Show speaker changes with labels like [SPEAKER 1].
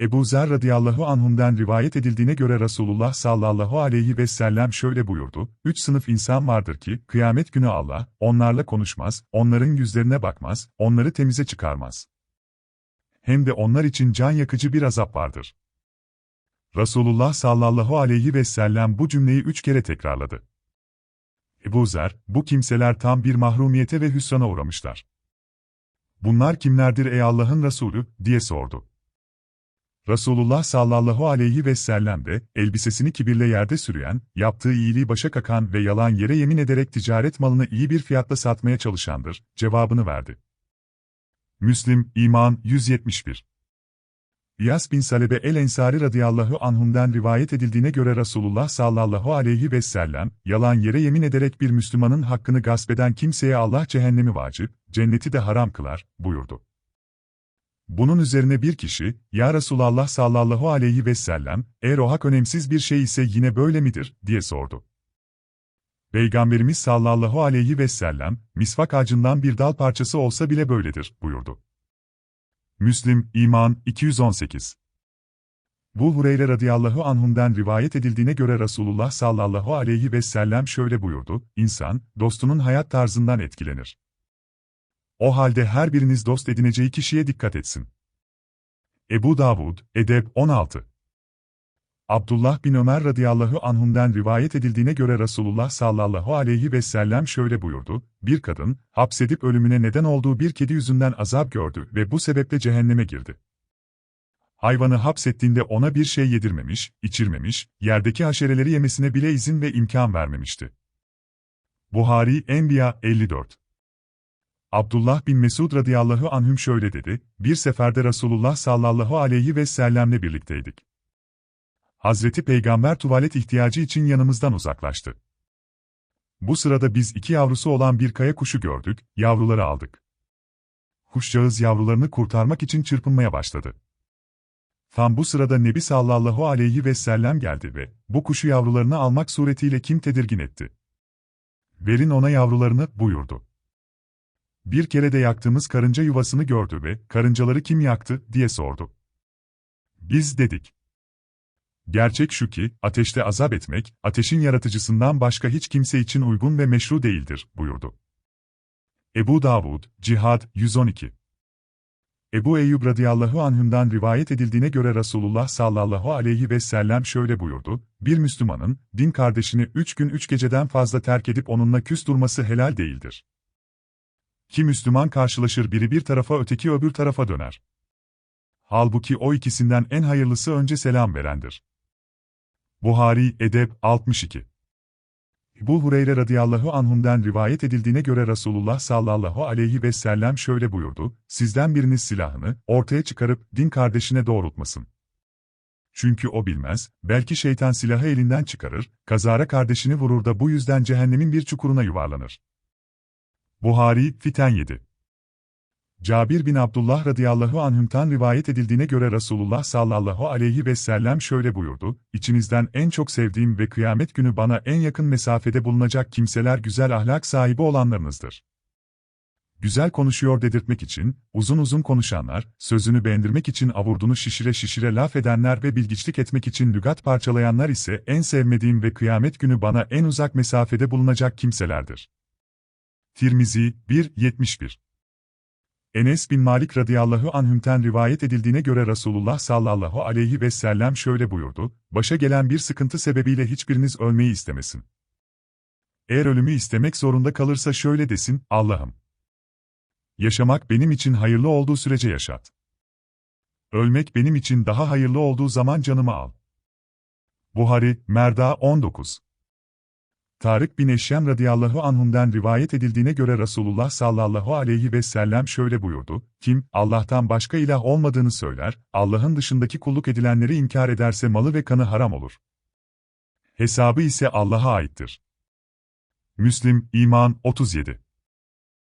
[SPEAKER 1] Ebu Zer radıyallahu anhum'den rivayet edildiğine göre Resulullah sallallahu aleyhi ve sellem şöyle buyurdu, Üç sınıf insan vardır ki, kıyamet günü Allah, onlarla konuşmaz, onların yüzlerine bakmaz, onları temize çıkarmaz. Hem de onlar için can yakıcı bir azap vardır. Resulullah sallallahu aleyhi ve sellem bu cümleyi üç kere tekrarladı. Ebu Zer, bu kimseler tam bir mahrumiyete ve hüsrana uğramışlar. Bunlar kimlerdir ey Allah'ın Resulü, diye sordu. Resulullah sallallahu aleyhi ve sellem de, elbisesini kibirle yerde sürüyen, yaptığı iyiliği başa kakan ve yalan yere yemin ederek ticaret malını iyi bir fiyatla satmaya çalışandır, cevabını verdi. Müslim, İman, 171 İyas bin Salebe el-Ensari radıyallahu anhum'den rivayet edildiğine göre Resulullah sallallahu aleyhi ve sellem, yalan yere yemin ederek bir Müslümanın hakkını gasp eden kimseye Allah cehennemi vacip, cenneti de haram kılar, buyurdu. Bunun üzerine bir kişi, Ya Resulallah sallallahu aleyhi ve sellem, eğer o hak önemsiz bir şey ise yine böyle midir, diye sordu. Peygamberimiz sallallahu aleyhi ve sellem, misvak ağacından bir dal parçası olsa bile böyledir, buyurdu. Müslim, İman, 218 Bu Hureyre radıyallahu anhum'den rivayet edildiğine göre Resulullah sallallahu aleyhi ve sellem şöyle buyurdu, İnsan, dostunun hayat tarzından etkilenir. O halde her biriniz dost edineceği kişiye dikkat etsin. Ebu Davud, Edeb 16 Abdullah bin Ömer radıyallahu anhum'den rivayet edildiğine göre Resulullah sallallahu aleyhi ve sellem şöyle buyurdu, bir kadın, hapsedip ölümüne neden olduğu bir kedi yüzünden azap gördü ve bu sebeple cehenneme girdi. Hayvanı hapsettiğinde ona bir şey yedirmemiş, içirmemiş, yerdeki haşereleri yemesine bile izin ve imkan vermemişti. Buhari Enbiya 54 Abdullah bin Mesud radıyallahu anhüm şöyle dedi, bir seferde Resulullah sallallahu aleyhi ve sellemle birlikteydik. Hazreti Peygamber tuvalet ihtiyacı için yanımızdan uzaklaştı. Bu sırada biz iki yavrusu olan bir kaya kuşu gördük, yavruları aldık. Kuşcağız yavrularını kurtarmak için çırpınmaya başladı. Tam bu sırada Nebi sallallahu aleyhi ve sellem geldi ve bu kuşu yavrularını almak suretiyle kim tedirgin etti? Verin ona yavrularını, buyurdu. Bir kere de yaktığımız karınca yuvasını gördü ve karıncaları kim yaktı diye sordu. Biz dedik. Gerçek şu ki, ateşte azap etmek, ateşin yaratıcısından başka hiç kimse için uygun ve meşru değildir, buyurdu. Ebu Davud, Cihad, 112 Ebu Eyyub radıyallahu anhümden rivayet edildiğine göre Resulullah sallallahu aleyhi ve sellem şöyle buyurdu, bir Müslümanın, din kardeşini üç gün üç geceden fazla terk edip onunla küs durması helal değildir. Ki Müslüman karşılaşır biri bir tarafa öteki öbür tarafa döner. Halbuki o ikisinden en hayırlısı önce selam verendir. Buhari, Edeb, 62 Bu Hureyre radıyallahu anhum'den rivayet edildiğine göre Resulullah sallallahu aleyhi ve sellem şöyle buyurdu, sizden biriniz silahını ortaya çıkarıp din kardeşine doğrultmasın. Çünkü o bilmez, belki şeytan silahı elinden çıkarır, kazara kardeşini vurur da bu yüzden cehennemin bir çukuruna yuvarlanır. Buhari, Fiten 7 Cabir bin Abdullah radıyallahu anhüm'tan rivayet edildiğine göre Resulullah sallallahu aleyhi ve sellem şöyle buyurdu, İçinizden en çok sevdiğim ve kıyamet günü bana en yakın mesafede bulunacak kimseler güzel ahlak sahibi olanlarınızdır. Güzel konuşuyor dedirtmek için, uzun uzun konuşanlar, sözünü beğendirmek için avurdunu şişire şişire laf edenler ve bilgiçlik etmek için lügat parçalayanlar ise en sevmediğim ve kıyamet günü bana en uzak mesafede bulunacak kimselerdir. Tirmizi 1.71 Enes bin Malik radıyallahu anhümten rivayet edildiğine göre Resulullah sallallahu aleyhi ve sellem şöyle buyurdu, başa gelen bir sıkıntı sebebiyle hiçbiriniz ölmeyi istemesin. Eğer ölümü istemek zorunda kalırsa şöyle desin, Allah'ım. Yaşamak benim için hayırlı olduğu sürece yaşat. Ölmek benim için daha hayırlı olduğu zaman canımı al. Buhari, Merda 19 Tarık bin Eşyem radıyallahu anhum'den rivayet edildiğine göre Resulullah sallallahu aleyhi ve sellem şöyle buyurdu, kim, Allah'tan başka ilah olmadığını söyler, Allah'ın dışındaki kulluk edilenleri inkar ederse malı ve kanı haram olur. Hesabı ise Allah'a aittir. Müslim, İman, 37